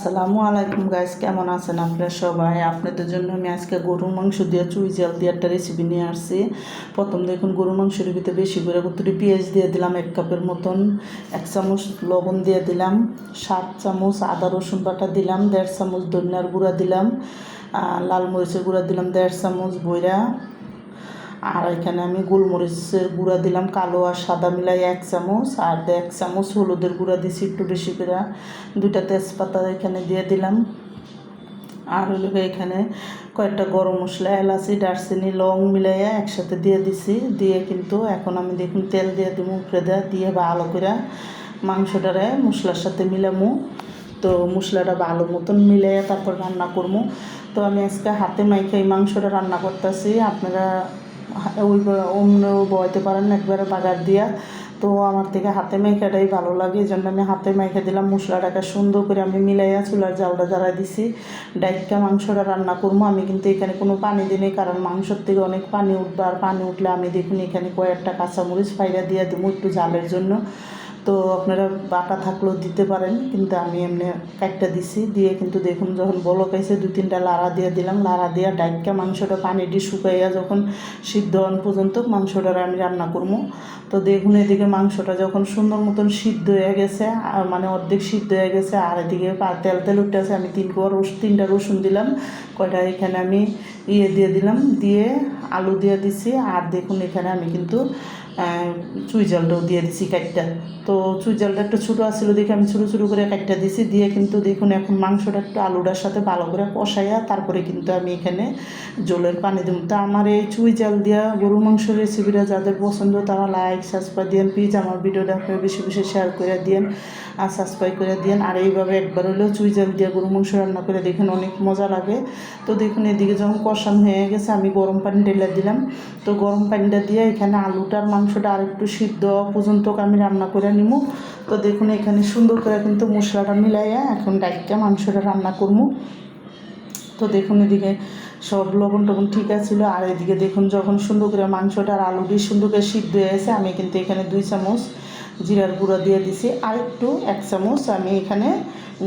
আসসালামু আলাইকুম গাইস কেমন আছেন আপনারা সবাই? আপনাদের জন্য আমি আজকে গরুর মাংস দিয়ে চুই জাল দিয়ে একটা রেসিপি নিয়ে আসছি। প্রথম দেখুন, গরুর মাংসের ভিতরে বেশি করে কতটি পেঁয়াজ দিয়ে দিলাম, এক কাপের মতন। এক চামচ লবণ দিয়ে দিলাম, সাত চামচ আদা রসুন বাটা দিলাম, দেড় চামচ ধনিয়ার গুঁড়া দিলাম লাল মরিচের গুঁড়া দিলাম, দেড় চামচ বইরা। আর এখানে আমি গোলমরিচের গুঁড়া দিলাম, কালো আর সাদা মিলাই এক চামচ, আর এক চামচ হলুদের গুঁড়া দিছি একটু বেশি করে। দুইটা তেজপাতা এখানে দিয়ে দিলাম। আর হলো এখানে কয়েকটা গরম মশলা, এলাচি, দারচিনি, লং মিলাইয়া একসাথে দিয়ে দিছি। দিয়ে কিন্তু এখন আমি দেখুন তেল দিয়ে দিব উপরে দেওয়া দিয়ে ভালো করে মাংসটারে মশলার সাথে মিলামু। তো মশলাটা ভালো মতন মিলাইয়া তারপর রান্না করব তো আমি আজকে হাতে মাইকে এই মাংসটা রান্না করতেছি। আপনারা ওই অন্য বয়তে পারেন একবারে বাগার দিয়া। তো আমার থেকে হাতে মাইখাটাই ভালো লাগে, এই জন্য আমি হাতে মাইখা দিলাম মশলাটাকে সুন্দর করে আমি মিলাইয়া চুলার জালটা জ্বালা দিছি। ডাইকা মাংসটা রান্না করব, আমি কিন্তু এখানে কোনো পানি দিই কারণ মাংসর থেকে অনেক পানি উঠবে, আর পানি উঠলে আমি দেখুন এখানে কয়েকটা কাঁচামরিচ ফাইরা দিয়ে দেবো একটু জালের জন্য। তো আপনারা বাটা থাকলেও দিতে পারেন, কিন্তু আমি এমনি কাটটা দিছি, দিয়ে কিন্তু দেখুন যখন বলক আইসে দু তিনটা লাড়া দিয়ে দিলাম, লাড়া দিয়ে ডাইকা মাংসটা পানি দিয়ে শুকাইয়া যখন সিদ্ধ হন পর্যন্ত মাংসটা আমি রান্না করব তো দেখুন এদিকে মাংসটা যখন সুন্দর মতন সিদ্ধ হয়ে গেছে আর মানে অর্ধেক সিদ্ধ হয়ে গেছে, আর এদিকে তেল তেল আছে, আমি তিন কোয়া রস, তিনটা রসুন দিলাম, কয়টা এখানে আমি ইয়ে দিয়ে দিলাম, দিয়ে আলু দিয়ে দিছি, আর দেখুন এখানে আমি কিন্তু আহ, চুই জালটাও দিয়ে দিছি কাটটা। তো চুই জালটা একটু ছোটো আসছিল দেখে আমি ছোটো ছোটো করে কাটটা দিছি। দিয়ে কিন্তু দেখুন এখন মাংসটা একটু আলুটার সাথে ভালো করে কষাইয়া তারপরে কিন্তু আমি এখানে জলের পানি দিব তো আমার এই চুই জাল দিয়া গরু মাংস রেসিপিটা যাদের পছন্দ তারা লাইক সাবস্ক্রাইব দিয়েন। প্লিজ আমার ভিডিওটা আপনারা বেশি বেশি শেয়ার করে দিয়েন আর সাবস্ক্রাইব করে দিয়েন। আর এইভাবে একবার হলেও চুই জাল দিয়ে গরু মাংস রান্না করে দেখুন অনেক মজা লাগে। তো দেখুন এদিকে যখন কষান হয়ে গেছে আমি গরম পানি ঢেলে দিলাম। তো গরম পানিটা দিয়ে এখানে আলুটার মাংসটা আর একটু সিদ্ধ পর্যন্ত আমি রান্না করে নিব তো দেখুন, এখানে সুন্দর করে কিন্তু মশলাটা মিলাইয়া এখন ডাইকা মাংসটা রান্না করব তো দেখুন, এদিকে সব লবণ টবণ ঠিক আছিল আর এদিকে দেখুন, যখন সুন্দর করে মাংসটা আর আলু দিয়ে সুন্দর করে সিদ্ধ হয়ে গেছে, আমি কিন্তু এখানে দুই চামচ জিরার গুঁড়া দিয়ে দিছি। আর একটু এক চামচ আমি এখানে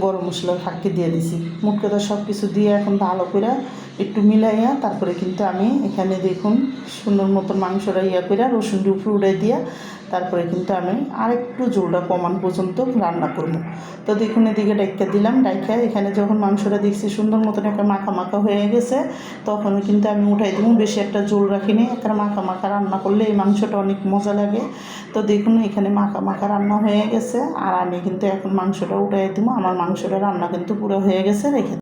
গরম মশলার ফাঁকি দিয়ে দিছি। মোট কথা সব কিছু দিয়ে এখন ভালো করে একটু মিলাইয়া তারপরে কিন্তু আমি এখানে দেখুন সুন্দর মতো মাংসটা ইয়া করে রসুন উপরে উড়ে দিয়া তারপরে কিন্তু আমি আরেকটু জোলটা কমান পর্যন্ত রান্না করব। তো দেখুন এদিকে ডাইকা দিলাম, ডাইকা এখানে যখন মাংসটা দেখছি সুন্দর মতন একটা মাখা মাখা হয়ে গেছে তখন কিন্তু আমি উঠাই দিব, বেশি একটা জোল রাখিনি, একটা মাখা মাখা রান্না করলে এই মাংসটা অনেক মজা লাগে। তো দেখুন এখানে মাখা মাখা রান্না হয়ে গেছে, আর আমি কিন্তু এখন মাংসটা উঠাই দিব, আমার মাংসটা রান্না কিন্তু পুরো হয়ে গেছে, রেখে